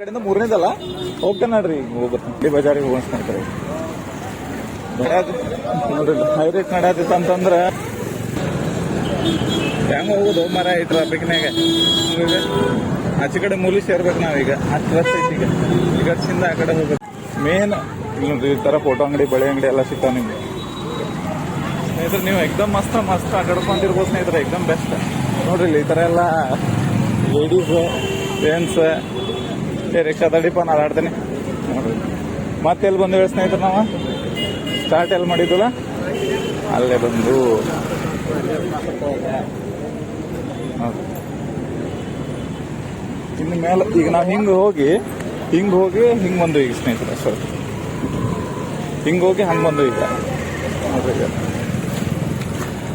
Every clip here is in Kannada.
ಕಡೆಯಿಂದ ಮೂರನೇದಲ್ಲ? ಹೋಗ್ತಾನೆ ನೋಡ್ರಿ. ಈಗ ಹೋಗ್ಬರ್ತೀನಿ ಬಜಾರಿಗೆ ಹೋಗ್ ಮಾಡ್ತಾರೆ ನೋಡ್ರಿ ಹೈರೇಟ್ ನಡೆಯತ್ತಿತ್ತು ಅಂತಂದ್ರ ಹೆಂಗ ಹೋಗುದು, ಮರ ಈ ಟ್ರಾಫಿಕ್ನಾಗ ಆಚೆ ಕಡೆ ಮೂಲಿ ಸೇರ್ಬೇಕು ನಾವೀಗ. ಹತ್ತು ವರ್ಷ ಐತಿ ಈಗ. ಈ ಕಡೆಯಿಂದ ಆ ಕಡೆ ಹೋಗ್ಬೇಕು. ಮೇನ್ ನೋಡ್ರಿ, ಈ ತರ ಫೋಟೋ ಅಂಗಡಿ, ಬಳೆ ಅಂಗಡಿ ಎಲ್ಲ ಸಿಗ್ತಾವ ನಿಮ್ಗೆ. ಸ್ನೇಹಿತರೆ, ನೀವು ಎಕ್ದಮ್ ಮಸ್ತ್ ಮಸ್ತ್ ಆಟಾಡ್ಕೊಂಡಿರ್ಬೋದು ಸ್ನೇಹಿತರೆ. ಎಕ್ದಮ್ ಬೆಸ್ಟ್. ನೋಡ್ರಿ, ಇಲ್ಲಿ ಈ ತರ ಎಲ್ಲ ಲೇಡೀಸ್ ಜೆಂಟ್ಸ್ ಏ ರಿಕ್ಷಾ ತಡಿಪ ನಾನು ಮತ್ತೆ ಎಲ್ಲಿ ಬಂದೇವೆ ಸ್ನೇಹಿತರೆ ನಾವು? ಸ್ಟಾರ್ಟ್ ಎಲ್ಲಿ ಮಾಡಿದ್ವಲ್ಲ? ಅಲ್ಲೇ ಬಂದು. ಇನ್ನು ಮೇಲೆ, ಈಗ ನಾವು ಹಿಂಗೆ ಹೋಗಿ ಹಿಂಗೆ ಹೋಗಿ ಹಿಂಗೆ ಬಂದು ಈಗ ಸ್ನೇಹಿತರೆ ಸರ್ ಹಿಂಗೆ ಹೋಗಿ ಹಂಗೆ ಬಂದು ಈಗ.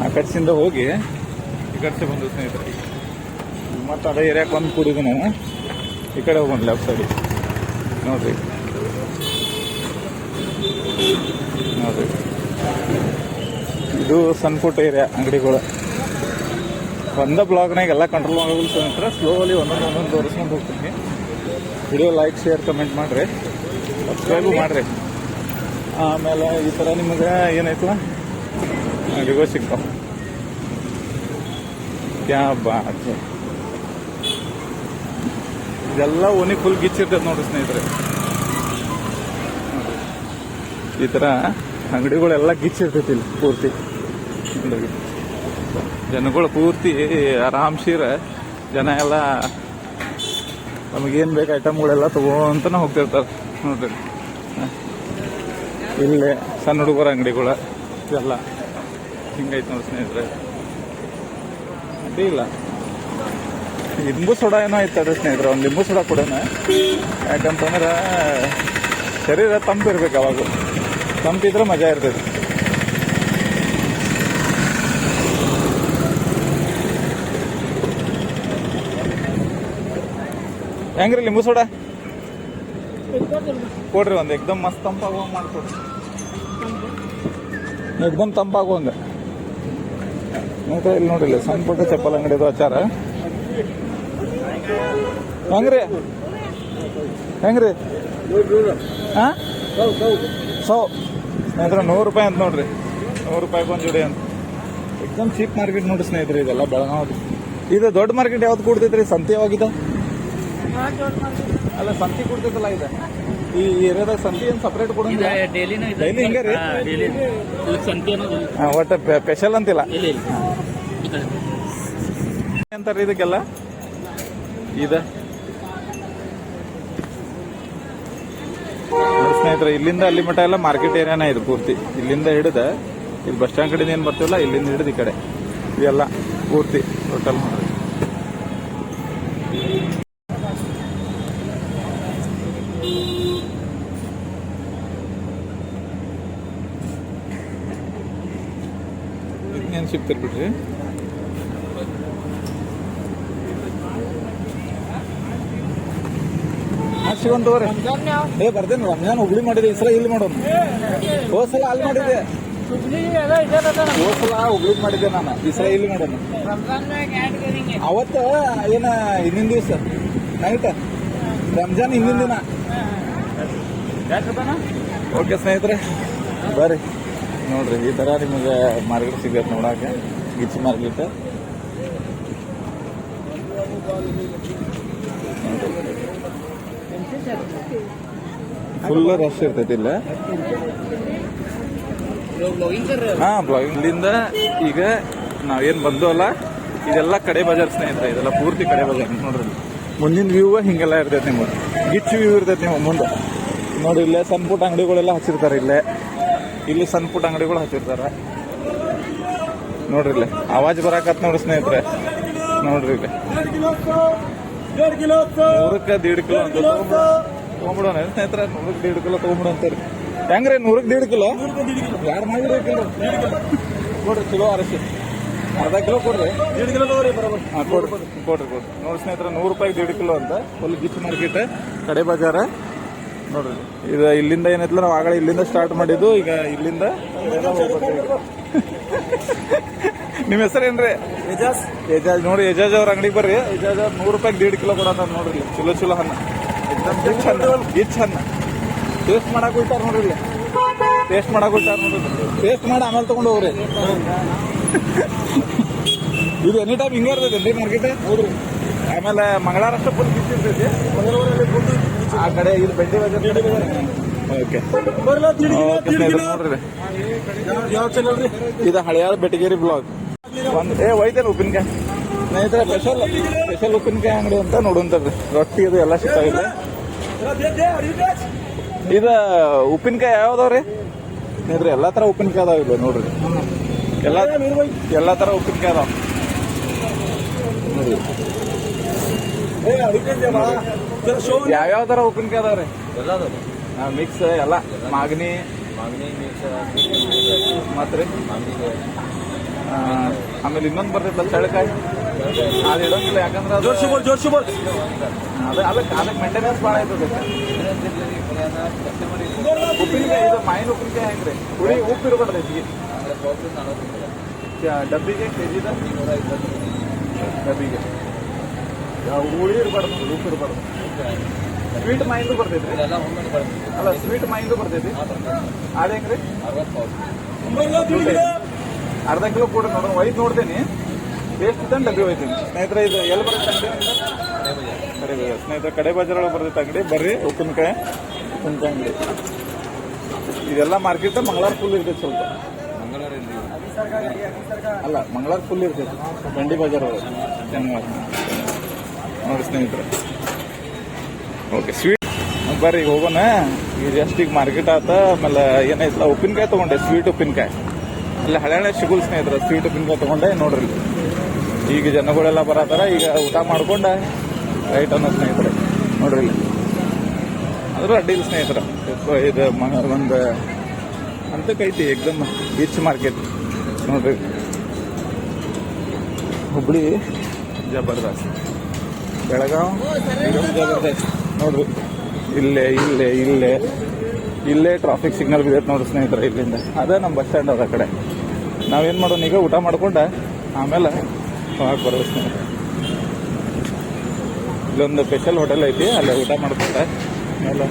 ಆ ಕಟ್ಸಿಂದ ಹೋಗಿ ಈ ಕಟ್ಸಿ ಬಂದು ಸ್ನೇಹಿತರೆ. ಮತ್ತೆ ಅದೇ ಏರಿಯಾಕ್ಕೆ ಬಂದು ಕೂಡಿದ್ದು ನಾವು. ಈ ಕಡೆ ಹೋಗೋಣ ಲೆಫ್ಟ್ ಸೈಡ್ ನೋಡ್ರಿ. ನೋಡ್ರಿ. ಇದು ಸಣ್ಣ ಏರಿಯಾ ಅಂಗಡಿಗಳು. ಒಂದ ಬ್ಲಾಗ್ನಾಗ ಎಲ್ಲ ಕಂಟ್ರೋಲ್ ಮಾಡೋದು ಸ್ನೇಹಿತರ ಸ್ಲೋಲಿ ಒಂದೊಂದು ಒಂದೊಂದು ತೋರಿಸ್ಕೊಂಡು ಹೋಗ್ತೀನಿ. ವಿಡಿಯೋ ಲೈಕ್ ಶೇರ್ ಕಮೆಂಟ್ ಮಾಡಿರಿ. ಸಬ್ಸ್ಕ್ರೈಬು ಮಾಡಿರಿ. ಆಮೇಲೆ ಈ ಥರ ನಿಮಗೆ ಏನಾಯ್ತಲ್ಲ ಅಂಗಡಿಗಳು ಸಿಗ್ತಾವ. ಕ್ಯಾ ಬಾತ್. ಇದೆಲ್ಲ ಓನಿ ಫುಲ್ ಗಿಚ್ಚಿರ್ತದೆ ನೋಡ್ರಿ ಸ್ನೇಹಿತರೆ. ಈ ತರ ಅಂಗಡಿಗಳೆಲ್ಲ ಗಿಚ್ಚಿರ್ತೈತಿ ಇಲ್ಲಿ ಪೂರ್ತಿ. ಜನಗಳು ಪೂರ್ತಿ ಆರಾಮ್ ಶೀರ, ಜನ ಎಲ್ಲ ನಮಗೇನ್ ಬೇಕು ಐಟಮ್ಗಳೆಲ್ಲ ತಗೋಂತನ ಹೋಗ್ತಿರ್ತಾರೆ. ನೋಡ್ರಿ. ಇಲ್ಲೇ ಸಣ್ಣ ಹುಡುಗರ ಅಂಗಡಿಗಳ ಎಲ್ಲ ಹಿಂಗೈತೆ ನೋಡಿ ಸ್ನೇಹಿತರೆ. ಅಡ್ಡಿ ಇಲ್ಲ. ಲಿಂಬು ಸೋಡಾ ಏನೋ ಐತದ ಸ್ನೇಹಿತರೆ, ಒಂದು ಲಿಂಬು ಸೋಡಾ ಕೊಡೋಣ. ಯಾಕಂತಂದ್ರೆ, ಶರೀರ ತಂಪಿರ್ಬೇಕು ಅವಾಗ. ತಂಪಿದ್ರೆ ಮಜಾ ಇರ್ತೈತಿ ಹೆಂಗ್ರಿ ಲಿಂಬು ಸೋಡಾ? ಕೊಡ್ರಿ ಒಂದು ಎಕ್ದಮ್ ಮಸ್ತ್ ತಂಪಾಗುವ ಮಾಡ್ಕೊಡ್ರಿ. ಎಕ್ದಮ್ ತಂಪಾಗುವಂಗ ಮತ್ತೆ ಇಲ್ಲಿ ನೋಡಿಲ್ಲ ಸಣ್ಣ ಪುಟ್ಟ ಚಪ್ಪಲ್ ಅಂಗಡಿದು ಅಚಾರ ಹೆಂಗ್ರಿ? ಹೆಂಗ್ರಿ? ಹಾ ಸೌ. ಸ್ನೇಹಿತರೆ ನೂರು ರೂಪಾಯಿ ಅಂತ ನೋಡ್ರಿ. ನೂರು ರೂಪಾಯಿ ಒಂದು ಜೋಡಿ ಅಂತ. ಎಕ್ದಮ್ ಚೀಪ್ ಮಾರ್ಕೆಟ್ ನೋಡ್ರಿ ಸ್ನೇಹಿತರೆ ಇದೆಲ್ಲ ಬೆಳಗಾವಿ ಇದು ದೊಡ್ಡ ಮಾರ್ಕೆಟ್ ಯಾವ್ದು ಕೊಡ್ತೈತ್ರಿ? ಸಂತೆ ಯಾವಾಗಿದೆ ಅಲ್ಲ ಸಂತಿ ಕೊಡ್ತೈತಲ್ಲ ಇದೆ. ಈ ಏರಿಯಾದಾಗ ಸಂತಿ ಏನು ಸಪ್ರೇಟ್ ಕೊಡಂಗಿಲ್ಲ? ಡೈಲಿ ಹಿಂಗೆ ರೀ. ಒಟ್ಟು ಸ್ಪೆಷಲ್ ಅಂತಿಲ್ಲ. ಅಂತಾರ ಇದಕ್ಕೆಲ್ಲ? ಇದೆ. ಸ್ನೇಹಿತರೆ, ಇಲ್ಲಿಂದ ಅಲ್ಲಿ ಮಟ್ಟ ಎಲ್ಲ ಮಾರ್ಕೆಟ್ ಏರಿಯಾನ ಇದು ಪೂರ್ತಿ. ಇಲ್ಲಿಂದ ಹಿಡಿದ, ಇಲ್ಲಿ ಬಸ್ ಸ್ಟ್ಯಾಂಡ್ ಕಡೆಯಿಂದ ಏನು ಬರ್ತೀವಲ್ಲ, ಇಲ್ಲಿಂದ ಹಿಡಿದು ಈ ಕಡೆ. ಇದೆಲ್ಲ ಪೂರ್ತಿ ಟೋಟಲ್ ಮಾಡಿ. ಏನು ಸಿಗ್ತಿರ್ಬಿಟ್ರಿ ಶಿವನ್ ತಗೋರಿ ಏ ಬರ್ದೇನ್ ರಂಜಾನ್ ಹುಬ್ಳಿ ಮಾಡಿದೆ ಈ ಸಲ ಇಲ್ಲಿ ಮಾಡೋಣ. ಹೋದ್ ಸಲ ಅಲ್ಲಿ ಮಾಡಿದೆ. ಹೋದ್ ಸಲ ಹುಬ್ಳಿ ಮಾಡಿದ್ದೆ ನಾನು ಈ ಸಲ ಇಲ್ಲಿ ಮಾಡೋಣ. ಅವತ್ತ ಏನ ಹಿಂದಿನ ದಿವಸ? ನೈಟ್ ರಂಜಾನ್ ಹಿಂದಿನ ದಿನ? ಓಕೆ ಸ್ನೇಹಿತರೆ ಬರ್ರಿ. ನೋಡ್ರಿ ಈ ತರ ನಿಮಗೆ ಮಾರ್ಕೆಟ್ ಸಿಗತ್ತೆ ನೋಡಾಕ ಗಿಚ್ಚಿ ಮಾರ್ಕೆಟ್. ಫುಲ್ ರಶ್ ಇರ್ತೈತಿ ಇಲ್ಲ? ಹಾ ಬ್ಲಾಗಿಂಗ್ ಇಲ್ಲಿಂದ ಈಗ ನಾವೇನ್ ಬಂದವಲ್ಲ ಇದೆಲ್ಲ ಕಡೆ ಬಜಾರ್ ಸ್ನೇಹಿತರೆ, ಇದೆಲ್ಲ ಪೂರ್ತಿ ಕಡೆ ಬಜಾರ್ ನೋಡ್ರಿ. ಮುಂದಿನ ವ್ಯೂ ಹಿಂಗೆಲ್ಲ ಇರ್ತೈತಿ ನಿಮ್ಗೆ ಗಿಚ್ ವ್ಯೂ ಇರ್ತೈತಿ ನಿಮ್ಮ ಮುಂದೆ. ನೋಡಿ, ಇಲ್ಲೇ ಸಣ್ಣ ಪುಟ್ಟ ಅಂಗಡಿಗಳೆಲ್ಲ ಹಚ್ಚಿರ್ತಾರೆ ಇಲ್ಲೇ. ಇಲ್ಲಿ ಸಣ್ಣ ಪುಟ್ಟ ಅಂಗಡಿಗಳು ಹಚ್ಚಿರ್ತಾರೆ. ನೋಡ್ರಿ ಇಲ್ಲೇ. ಆವಾಜ್ ಬರಾಕತ್ ನೋಡಿ ಸ್ನೇಹಿತರೆ. ನೋಡ್ರಿ ಇಲ್ಲಿ. ನೂರಕ್ಕೆ ದೀಡ್ ಕಿಲೋ ಅಂತ ತಗೊಂಡ್ಬಿಡೋಣ ಸ್ನೇಹಿತರೆ ನೂರಕ್ಕೆ ದೀಡ್ ಕಿಲೋ ತಗೊಂಡ್ಬಿಡು ಅಂತಾರೆ ಹೆಂಗ್ರಿ ನೂರಕ್ಕೆ ದೀಡ್ ಕಿಲೋ? ಯಾರು ಮಾಡಿರೋ ಕಿಲೋ? ಕೊಡ್ರಿ ಕಿಲೋ ಅರಸಿ ಅರ್ಧ ಕಿಲೋ ಕೊಡ್ರಿ. ದೀಡ್ ಕಿಲೋ ತಗೋರಿ ಬರೋબર ಹಾಂ ಕೊಡ್ರಿ ಕೊಡ್ರಿ ಕೊಡ್ರಿ ನೋಡಿ ಸ್ನೇಹಿತರೆ ನೂರು ರೂಪಾಯಿ ದೀಡ್ ಕಿಲೋ ಅಂತ. ಫುಲ್ ಗಿಚ್ ಮಾರ್ಕೆಟ್ ಕಡೆ ಬಜಾರ. ನೋಡ್ರಿ. ಇದು ಇಲ್ಲಿಂದ ಏನೈತಲ್ಲ ನಾವು ಆಗಲೇ ಇಲ್ಲಿಂದ ಸ್ಟಾರ್ಟ್ ಮಾಡಿದ್ದು. ಈಗ ಇಲ್ಲಿಂದ. ನಿಮ್ಮ ಹೆಸರೇನ್ರಿ? ಎಜಾಜ್. ಎಜಾಜ್. ನೋಡಿ ಎಜಾಜ್ ಅವ್ರ ಅಂಗಡಿ ಬರ್ರಿ. ಎಜಾಜ್ ಅವ್ರ ನೂರು ರೂಪಾಯಿ ದೀಡ್ ಕಿಲೋ ಕೊಡೋಣ ನೋಡ್ರಿ ಇಲ್ಲಿ. ಚಲೋ ಚಲೋ ಹಣ್ಣ. ಇದು ಚಂದ ಇದು ಚಂದ ಟೇಸ್ಟ್ ಮಾಡಕ್ ಹೋಗ್ತಾರ ನೋಡ್ರಿ ಇಲ್ಲಿ. ಟೇಸ್ಟ್ ಮಾಡಕ್ ಹೋಗ್ತಾರ ನೋಡ್ರಿ ಟೇಸ್ಟ್ ಮಾಡಿ ಆಮೇಲೆ ತಗೊಂಡು ಹೋಗ್ರಿ. ಇದು ಎನಿ ಟೈಮ್ ಹಿಂಗೆ ಇರ್ತೈತೆ ಮಾರ್ಕೆಟ್ ಹೌದ್ರಿ. ಆಮೇಲೆ ಮಂಗಳವಾರ ಅಷ್ಟೇ ಫುಲ್ ಬಿಸಿ ಇರ್ತೈತಿ ಆ ಕಡೆ ಇದು ಬೆಂಡಿ ಬಜಾರ್ ಓಕೆ. ಇದು ಹಳೆಯಾದ ಬೆಟಗೇರಿ ಬ್ಲಾಗ್ ಒಂದು ಏ ಒಯ್ತೇನೆ ಉಪ್ಪಿನಕಾಯಿ? ಸ್ನೇಹಿತರೆ ಸ್ಪೆಷಲ್ ಸ್ಪೆಷಲ್ ಉಪ್ಪಿನಕಾಯಿ ಅಂಗಡಿ ಅಂತ ನೋಡುವಂಥದ್ದು. ರೊಟ್ಟಿ ಅದು ಎಲ್ಲ ಸಿಗ್ತಾವಿದೆ ಇದು ಉಪ್ಪಿನಕಾಯಿ ಯಾವ್ದವ್ರಿ ಸ್ನೇಹಿತರೆ ಎಲ್ಲಾ ತರ ಉಪ್ಪಿನಕಾಯಿ ಅದಾವ ಇಲ್ಲಿ ನೋಡ್ರಿ? ಎಲ್ಲ ಎಲ್ಲಾ ತರ ಉಪ್ಪಿನಕಾಯಿ ಅದಾವ. ಯಾವ್ಯಾವ ತರ ಉಪ್ಪಿನಕಾಯಿ ಅದಾವ್ರಿ ಮಿಕ್ಸ್ ಎಲ್ಲ ಮಾಗ್ನಿ. ಮತ್ತೆ ಆ, ಆಮೇಲೆ ಇನ್ನೊಂದು ಬರ್ತೈತಲ್ಲ ಚಳಕಾಯಿ ಅದು ಇಡೋಂಗಿಲ್ಲ ಯಾಕಂದ್ರೆ ಅದು ಜೋರ್ಸಿ ಬೋಲ್ ಜೋರ್ಸಿ ಬೋಲ್ ಅದ ಅದಕ್ಕೆ ಅದಕ್ಕೆ ಮೇಂಟೆನೆನ್ಸ್ ಭಾಳ ಆಯ್ತದೆ ಉಪ್ಪಿನಕಾಯಿ ಇದು ಮಾಯಿನ ಉಪ್ಪಿನಕಾಯಿ ಹೆಂಗ್ರಿ? ಹುಳಿ ಉಪ್ಪು ಇರ್ಬಾರ್ದು ಹೆಚ್ಚಿಗೆ ಚ- ಡಬ್ಬಿಗೆ ಕೆ ಜಿದ ಡಬ್ಬಿಗೆ. ಯಾವ ಹುಳಿ ಇರಬಾರ್ದು ಉಪ್ಪು ಇರಬಾರ್ದು. ಸ್ವೀಟ್ ಮೈಂದು ಬರ್ತೈತಿ ಅಲ್ಲ ಸ್ವೀಟ್ ಮೈಂದು ಬರ್ತೈತಿ ಅದ ಹೆಂಗ್ರಿ ಅರ್ಧ ಕಿಲೋ ಕೊಡ್ರಿ ನೋಡೋಣ ಒಯ್ದು ನೋಡ್ತೇನೆ. ಟೇಸ್ಟ್ ಇದ್ದಂಗೆ ಡಬ್ಬಿ ಹೋಯ್ತೀನಿ. ಸ್ನೇಹಿತರೆ ಇದು ಎಲ್ಲಿ ಬರುತ್ತೆ ಅಂಗಡಿ? ಕಡೆ ಬಜಾರ್. ಸ್ನೇಹಿತರೆ ಕಡೆ ಬಜಾರೊಳಗೆ ಒಳಗೆ ಬರ್ತೈತೆ ಅಂಗಡಿ. ಬರ್ರಿ ಉಪ್ಪಿನಕಾಯಿ ಉಪ್ಪಿನಕಾಯಿ ಅಂಗಡಿ. ಇದೆಲ್ಲ ಮಾರ್ಕೆಟ್ ಮಂಗಳವಾರ ಫುಲ್ ಇರ್ತೈತೆ ಸ್ವಲ್ಪ. ಅಲ್ಲ ಮಂಗಳವಾರ ಫುಲ್ ಇರ್ತೈತೆ. ಬಂಡಿ ಬಜಾರ್ ಒಳಗೆ. ಶನಿವಾರ ನೋಡಿ ಸ್ನೇಹಿತರೆ. ಓಕೆ ಸ್ವೀಟ್ ಬರ್ರಿ, ಈಗ ಹೋಗೋಣ. ಈಗ ಜಸ್ಟ್ ಈಗ ಮಾರ್ಕೆಟ್ ಆತ, ಆಮೇಲೆ ಏನಾಯ್ತಲ್ಲ ಉಪ್ಪಿನಕಾಯಿ ತಗೊಂಡೆ ಸ್ವೀಟ್ ಉಪ್ಪಿನಕಾಯಿ. ಅಲ್ಲಿ ಹಳೆ ಹಳೆ ಸಿಗುಲ್ ಸ್ನೇಹಿತರೆ ಸ್ವೀಟ್ ಉಪ್ಪಿನಕಾಯಿ ತಗೊಂಡೆ, ನೋಡ್ರಿ. ಈಗ ಜನಗಳೆಲ್ಲ ಬರತ್ತಾರ, ಈಗ ಊಟ ಮಾಡ್ಕೊಂಡ ರೈಟ್ ಅನ್ನೋ ಸ್ನೇಹಿತರೆ, ನೋಡ್ರಿ ಅದ್ರ ಅಡ್ಡಿಲ್ ಸ್ನೇಹಿತರ. ಇದು ಒಂದು ಅಂತಕ್ಕೈತಿ ಎಕ್ದಮ್ ಬೀಚ್ ಮಾರ್ಕೆಟ್ ನೋಡ್ರಿ. ಹುಬ್ಳಿ ಜಬರ್ದಸ್ತ್. ಬೆಳಗಾವ್ ನೋಡ್ರಿ. ಇಲ್ಲೇ ಇಲ್ಲೇ ಇಲ್ಲೇ. ಇಲ್ಲೇ ಟ್ರಾಫಿಕ್ ಸಿಗ್ನಲ್ ಬಿದ್ದೈತೆ ನೋಡ್ರಿ ಸ್ನೇಹಿತರೆ ಇಲ್ಲಿಂದ. ಅದೇ ನಮ್ಮ ಬಸ್ ಸ್ಟ್ಯಾಂಡ್ ಅದ ಕಡೆ. ನಾವೇನು ಮಾಡೋಣ ಈಗ ಊಟ ಮಾಡ್ಕೊಂಡ? ಆಮೇಲೆ ಹೋಗಕ್ಕೆ ಬರೋದು ಸ್ನೇಹಿತರೆ. ಇಲ್ಲೊಂದು ಸ್ಪೆಷಲ್ ಹೋಟೆಲ್ ಐತಿ, ಅಲ್ಲೇ ಊಟ ಮಾಡ್ಕೊಂಡೆ ಆಮೇಲೆ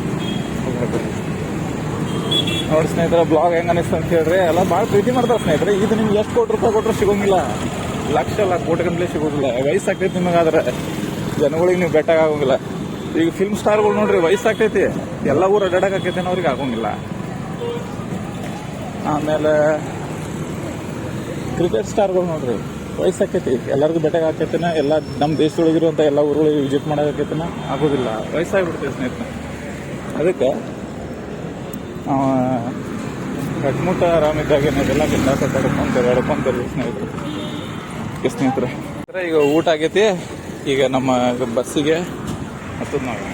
ನೋಡಿ ಸ್ನೇಹಿತರೆ ಬ್ಲಾಗ್ ಹೆಂಗೆ ಅನಿಸ್ತು ಅಂತ ಹೇಳ್ರಿ. ಎಲ್ಲ ಭಾಳ ಪ್ರೀತಿ ಮಾಡ್ತಾರೆ ಸ್ನೇಹಿತರೆ. ಇದು ನಿಮ್ಗೆ ಎಷ್ಟು ಕೋಟಿ ರೂಪಾಯಿ ಕೊಟ್ಟರು ಸಿಗೋಂಗಿಲ್ಲ. ಲಕ್ಷ ಅಲ್ಲ ಕೋಟಿ ಗಂಟ್ಲೆ ಸಿಗೋದಿಲ್ಲ. ವಯಸ್ಸಾಗ್ತೈತೆ ನಿಮಗಾದ್ರೆ. ಜನಗಳಿಗೆ ನೀವು ಬೆಟ್ಟಾಗ ಆಗೋಂಗಿಲ್ಲ. ಈಗ ಫಿಲ್ಮ್ ಸ್ಟಾರ್ಗಳು ನೋಡ್ರಿ ವಯಸ್ಸಾಗ್ತೈತಿ, ಎಲ್ಲ ಊರು ಅಡ್ಡಾಡಕೈತಿ ಅವ್ರಿಗೆ ಆಗೋಂಗಿಲ್ಲ. ಆಮೇಲೆ ಕ್ರಿಕೆಟ್ ಸ್ಟಾರ್ಗಳು ನೋಡ್ರಿ ವಯಸ್ಸಾಕೈತಿ ಎಲ್ಲರಿಗೂ ಬೆಟ್ಟಾಗ ಆಕೈತಿನ, ಎಲ್ಲ ನಮ್ಮ ದೇಶದೊಳಗಿರುವಂಥ ಎಲ್ಲ ಊರುಗಳಿಗೆ ವಿಸಿಟ್ ಮಾಡೋಕೈತಿನ ಆಗೋದಿಲ್ಲ. ವಯಸ್ಸಾಗ್ಬಿಡ್ತೈತೆ ಸ್ನೇಹಿತನ ಅದಕ್ಕೆ ಕಟ್ಮುಟ್ಟ ಆರಾಮಿದ್ದಾಗ ಏನಿದೆಲ್ಲ ಬಿಂದಾಸ ತಡ್ಕೊಂತ ಎಡ್ಕೊಂತ ಸ್ನೇಹಿತರು. ಸ್ನೇಹಿತರೆ, ಈಗ ಊಟ ಆಗೈತಿ. ಈಗ ನಮ್ಮ ಬಸ್ಸಿಗೆ ಹತ್ತದ ನಾವು.